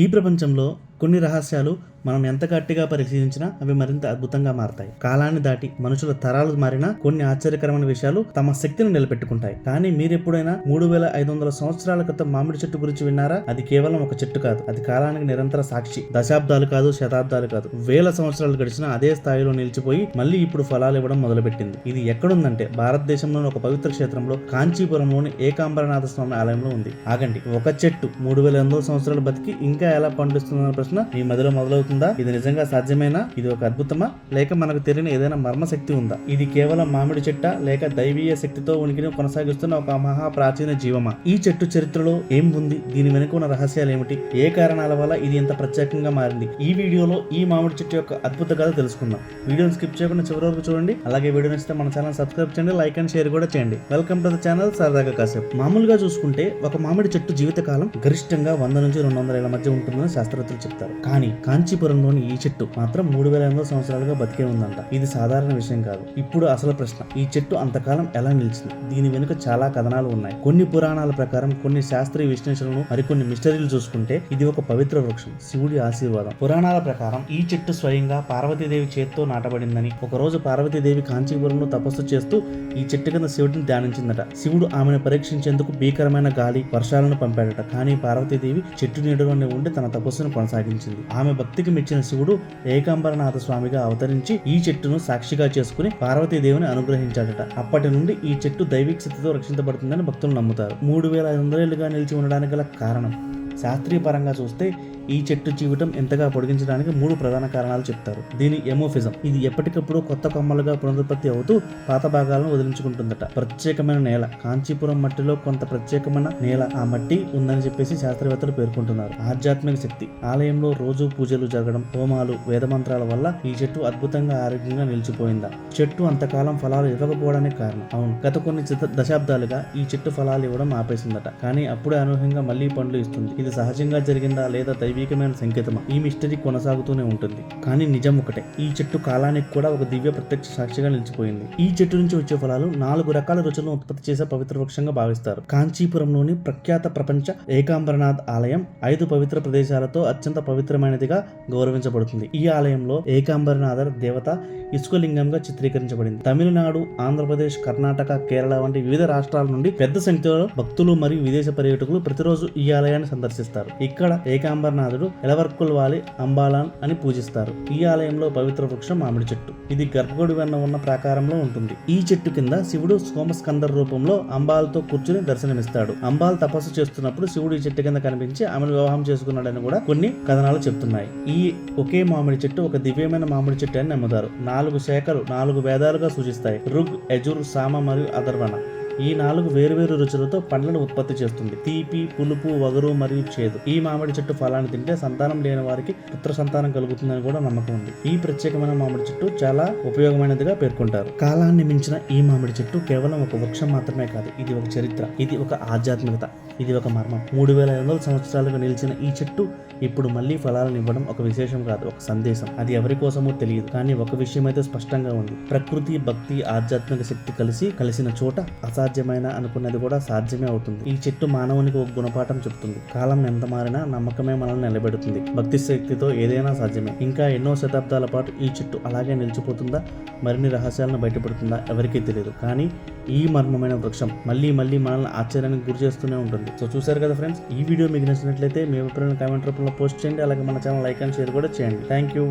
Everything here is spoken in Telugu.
ఈ ప్రపంచంలో కొన్ని రహస్యాలు మనం ఎంత గట్టిగా పరిశీలించినా అవి మరింత అద్భుతంగా మారతాయి. కాలాన్ని దాటి మనుషుల తరాలు మారినా కొన్ని ఆశ్చర్యకరమైన విషయాలు తమ శక్తిని నిలబెట్టుకుంటాయి. కానీ మీరు ఎప్పుడైనా మూడు వేల ఐదు వందల సంవత్సరాల క్రితం మామిడి చెట్టు గురించి విన్నారా? అది కేవలం ఒక చెట్టు కాదు. అది కాలానికి నిరంతర సాక్షి. దశాబ్దాలు కాదు శతాబ్దాలు కాదు. వేల సంవత్సరాలు గడిచినా అదే స్థాయిలో నిలిచిపోయి మళ్ళీ ఇప్పుడు ఫలాలు ఇవ్వడం మొదలుపెట్టింది. ఇది ఎక్కడుందంటే భారతదేశంలోని ఒక పవిత్ర క్షేత్రంలో కాంచీపురంలోని ఏకాంబరనాథ స్వామి ఆలయంలో ఉంది. ఆగండి. ఒక చెట్టు మూడు వేల ఎనిమిది సంవత్సరాలు బతికి ఇంకా ఎలా పండిస్తుందన్న ప్రశ్న మీ మదిలో మొదలవుతుందా? ఇది నిజంగా సాధ్యమేనా? ఇది ఒక అద్భుతమా? లేక మనకు తెలియని ఏదైనా మర్మ శక్తి ఉందా? ఇది కేవలం మామిడి చెట్ట లేక దైవీయ శక్తితో ఉనికిని కొనసాగిస్తున్న ఒక మహా ప్రాచీన జీవమా? ఈ చెట్టు చరిత్రలో ఏం ఉంది? దీని వెనుక ఉన్న రహస్యాలు ఏమిటి? ఏ కారణాల వల్ల ఇది ఇంత ప్రత్యేకంగా మారింది? ఈ వీడియోలో ఈ మామిడి చెట్టు యొక్క అద్భుత కథ తెలుసుకుందాం. వీడియోని స్కిప్ చేయకుండా చివరి వరకు చూడండి. అలాగే వీడియో నచ్చితే మన ఛానల్ సబ్స్క్రైబ్ చేయండి లైక్ అండ్ షేర్ కూడా చేయండి. వెల్కమ్ టు ద ఛానల్ సరదాగా కాసేపు. మామూలుగా చూసుకుంటే ఒక మామిడి చెట్టు జీవితకాలం గరిష్టంగా వంద నుంచి రెండు వందల ఏళ్ళ మధ్య ఉంటుందని శాస్త్రవేత్తలు చెప్తారు. కానీ కాంచీపురంలోని ఈ చెట్టు మాత్రం మూడు వేల ఎనిమిది సంవత్సరాలుగా బతికే ఉందంట. ఇది సాధారణ విషయం కాదు. ఇప్పుడు అసలు ప్రశ్న. ఈ చెట్టు అంతకాలం ఎలా నిలిచింది? దీని వెనుక చాలా కథనాలు ఉన్నాయి. కొన్ని పురాణాల ప్రకారం కొన్ని శాస్త్రీయ విశ్లేషణలు మరికొన్ని మిస్టరీలు చూసుకుంటే ఇది ఒక పవిత్ర వృక్షం. శివుడి ఆశీర్వాదం. పురాణాల ప్రకారం ఈ చెట్టు స్వయంగా పార్వతీదేవి చేత్తో నాటబడిందని ఒక రోజు పార్వతీదేవి కాంచీపురంలో తపస్సు చేస్తూ ఈ చెట్టు కింద శివుడిని ధ్యానించిందట. శివుడు ఆమెను పరీక్షించేందుకు భీకరమైన గాలి వర్షాలను పంపాడట. కానీ పార్వతీదేవి చెట్టు నీడలోనే ఉండి తన తపస్సును కొనసాగింది కొనసాగించింది ఆమె భక్తికి మెచ్చిన శివుడు ఏకాంబరనాథ స్వామిగా అవతరించి ఈ చెట్టును సాక్షిగా చేసుకుని పార్వతీదేవిని అనుగ్రహించాడట. అప్పటి నుండి ఈ చెట్టు దైవిక స్థితితో రక్షించబడుతుందని భక్తులు నమ్ముతారు. మూడు వేల ఐదు వందలేళ్ళుగా నిలిచి ఉండడానికి గల కారణం. శాస్త్రీయ పరంగా చూస్తే ఈ చెట్టు జీవితం ఎంతగా పొడిగించడానికి మూడు ప్రధాన కారణాలు చెప్తారు. దీని ఎమోఫిజం. ఇది ఎప్పటికప్పుడు కొత్త కొమ్మలుగా పునరుత్పత్తి అవుతూ పాత భాగాలను వదిలించుకుంటుందట. ప్రత్యేకమైన నేల. కాంచీపురం మట్టిలో కొంత ప్రత్యేకమైన నేల. ఆ మట్టి ఉందని చెప్పేసి శాస్త్రవేత్తలు పేర్కొంటున్నారు. ఆధ్యాత్మిక శక్తి. ఆలయంలో రోజు పూజలు జరగడం హోమాలు వేదమంత్రాల వల్ల ఈ చెట్టు అద్భుతంగా ఆరోగ్యంగా నిలిచిపోయిందా? చెట్టు అంతకాలం ఫలాలు ఇవ్వకపోవడానికి కారణం? అవును. గత కొన్ని దశాబ్దాలుగా ఈ చెట్టు ఫలాలు ఇవ్వడం ఆపేసిందట. కానీ అప్పుడే అనూహ్యంగా మళ్ళీ పండ్లు ఇస్తుంది. ఇది సహజంగా జరిగిందా లేదా దైవికమైన సంకేతమా? ఈ మిస్టరీ కొనసాగుతూనే ఉంటుంది. కానీ నిజం ఒకటే. ఈ చెట్టు కాలానికి కూడా ఒక దివ్య ప్రత్యక్ష సాక్షిగా నిలిచిపోయింది. ఈ చెట్టు నుంచి వచ్చే ఫలాలు నాలుగు రకాల రుచులను ఉత్పత్తి చేసే పవిత్ర వృక్షంగా భావిస్తారు. కాంచీపురంలోని ప్రఖ్యాత ప్రపంచ ఏకాంబరనాథ్ ఆలయం ఐదు పవిత్ర ప్రదేశాలతో అత్యంత పవిత్రమైనదిగా గౌరవించబడుతుంది. ఈ ఆలయంలో ఏకాంబరనాథ దేవత ఇసుకలింగంగా చిత్రీకరించబడింది. తమిళనాడు ఆంధ్రప్రదేశ్ కర్ణాటక కేరళ వంటి వివిధ రాష్ట్రాల నుండి పెద్ద సంఖ్యలో భక్తులు మరియు విదేశ పర్యాటకులు ప్రతిరోజు ఈ ఆలయాన్ని సందర్శిస్తారు. ఇక్కడ ఏకాంబరనాథ్ ఎలవర్కుల్ ఎలవర్కుల్వాలి అంబాలాన్ అని పూజిస్తారు. ఈ ఆలయంలో పవిత్ర వృక్షం మామిడి చెట్టు. ఇది గర్భగుడి వెన్న ఉన్న ప్రాకారంలో ఉంటుంది. ఈ చెట్టు కింద శివుడు సోమస్కందర్ రూపంలో అంబాలతో కూర్చుని దర్శనమిస్తాడు. అంబాల్ తపస్సు చేస్తున్నప్పుడు శివుడు ఈ చెట్టు కింద కనిపించి ఆమెను వివాహం చేసుకున్నాడని కూడా కొన్ని కథనాలు చెప్తున్నాయి. ఈ ఒకే మామిడి చెట్టు ఒక దివ్యమైన మామిడి చెట్టు అని నమ్ముతారు. నాలుగు శాఖలు నాలుగు వేదాలుగా సూచిస్తాయి. రుగ్ యజుర్ సామ మరియు అదర్వణ ఈ నాలుగు వేరువేరు రుచులతో పండ్లను ఉత్పత్తి చేస్తుంది. తీపి పులుపు వగరు మరియు చేదు. ఈ మామిడి చెట్టు ఫలాన్ని తింటే సంతానం లేని వారికి పుత్ర సంతానం కలుగుతుందని కూడా నమ్మకం ఉంది. ఈ ప్రత్యేకమైన మామిడి చెట్టు చాలా ఉపయోగమైనదిగా పేర్కొంటారు. కాలాన్ని మించిన ఈ మామిడి చెట్టు కేవలం ఒక వృక్షం మాత్రమే కాదు ఇది ఒక చరిత్ర. ఇది ఒక ఆధ్యాత్మికత. ఇది ఒక మర్మం. మూడు వేల ఐదు వందల సంవత్సరాలుగా నిలిచిన ఈ చెట్టు ఇప్పుడు మళ్ళీ ఫలాలను ఇవ్వడం ఒక విశేషం కాదు ఒక సందేశం. అది ఎవరి కోసమో తెలియదు కానీ ఒక విషయం అయితే స్పష్టంగా ఉంది. ప్రకృతి భక్తి ఆధ్యాత్మిక శక్తి కలిసి కలిసిన చోట అసాధ్యమైన అనుకున్నది కూడా సాధ్యమే అవుతుంది. ఈ చెట్టు మానవునికి ఒక గుణపాఠం చెప్తుంది. కాలం ఎంత మారినా నమ్మకమే మనల్ని నిలబెడుతుంది. భక్తి శక్తితో ఏదైనా సాధ్యమే. ఇంకా ఎన్నో శతాబ్దాల పాటు ఈ చెట్టు అలాగే నిలిచిపోతుందా? మరిన్ని రహస్యాలను బయటపడుతుందా? ఎవరికీ తెలియదు కానీ ఈ మర్మమైన వృక్షం మళ్ళీ మళ్ళీ మనల్ని ఆశ్చర్యానికి గురి చేస్తూనే ఉంటుంది. సో చూసారు కదా ఫ్రెండ్స్ ఈ వీడియో మీకు నచ్చినట్లయితే మీ అభిప్రాయం కామెంట్ రూపంలో పోస్ట్ చేయండి అలాగే మన ఛానల్ లైక్ అండ్ షేర్ కూడా చేయండి. Thank you